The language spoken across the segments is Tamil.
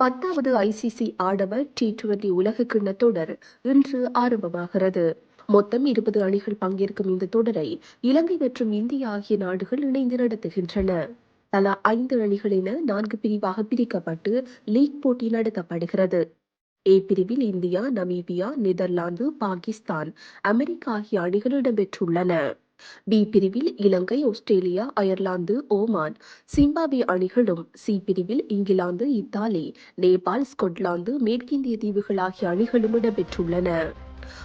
பத்தாவது ஐசிசி ஆடவர் டி டுவெண்டி உலகக்கிண்ண தொடர் இன்று ஆரம்பமாகிறது. மொத்தம் இருபது அணிகள் பங்கேற்கும் இந்த தொடரை இலங்கை மற்றும் இந்தியா ஆகிய நாடுகள் இணைந்து நடத்துகின்றன. தலா ஐந்து அணிகள் என நான்கு பிரிவாக பிரிக்கப்பட்டு லீக் போட்டி நடத்தப்படுகிறது. ஏ பிரிவில் India Namibia Netherlands Pakistan America ஆகிய அணிகள் இடம்பெற்றுள்ளன. பி பிரிவில் Ilangai Australia Ireland Oman Zimbabwe அணிகளும் சி பிரிவில் இங்கிலாந்து இத்தாலி நேபாள் ஸ்கொட்லாந்து மேற்கிந்திய தீவுகள் ஆகிய அணிகளும் இடம்பெற்றுள்ளன.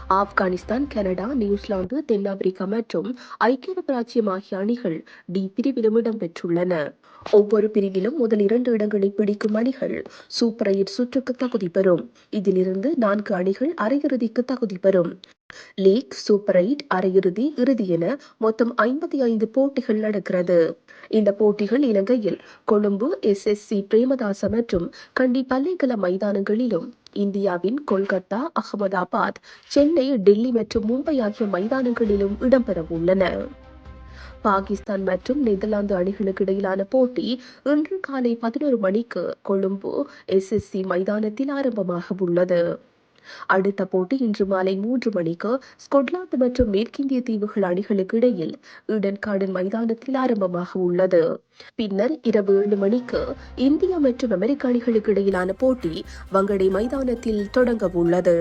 ஆப்கானிஸ்தான் கனடா நியூசிலாந்து தென்னாப்பிரிக்கா மற்றும் ஐக்கிய அரபு ஆகிய அணிகள் டி பிரிவிலும் இடம்பெற்றுள்ளன. ஒவ்வொரு பிரிவிலும் முதல் இரண்டு இடங்களை பிடிக்கும் அணிகள் சூப்பர் எயிட் சுற்றுக்கு தகுதி பெறும். இதிலிருந்து நான்கு அணிகள் அரையிறுதிக்கு தகுதி பெறும். லீக் சூப்பர் எயிட் அரையிறுதி இறுதி என மொத்தம் ஐம்பத்தி ஐந்து போட்டிகள் நடக்கிறது. இந்த போட்டிகள் இலங்கையில் Colombo S S C Premadasa மற்றும் கண்டி பல்லைக்கல மைதானங்களிலும் இந்தியாவின் கொல்கத்தா அகமதாபாத் சென்னை டெல்லி மற்றும் மும்பை ஆகிய மைதானங்களிலும் இடம்பெற உள்ளன பாகிஸ்தான் மற்றும் நெதர்லாந்து அணிகளுக்கு இடையிலான போட்டி இன்று காலை பதினோரு மணிக்கு கொழும்பு எஸ்எஸ்சி மைதானத்தில் ஆரம்பமாக உள்ளது அடுத்த போட்டி இன்று மாலை மூன்று மணிக்கு ஸ்கொட்லாந்து மற்றும் மேற்கிந்திய தீவுகள் அணிகளுக்கு இடையில் ஈடன் கார்டன் மைதானத்தில் ஆரம்பமாக உள்ளது. பின்னர் இரவு ஏழு மணிக்கு இந்தியா மற்றும் அமெரிக்க அணிகளுக்கு இடையிலான போட்டி வங்கடை மைதானத்தில் தொடங்க உள்ளது.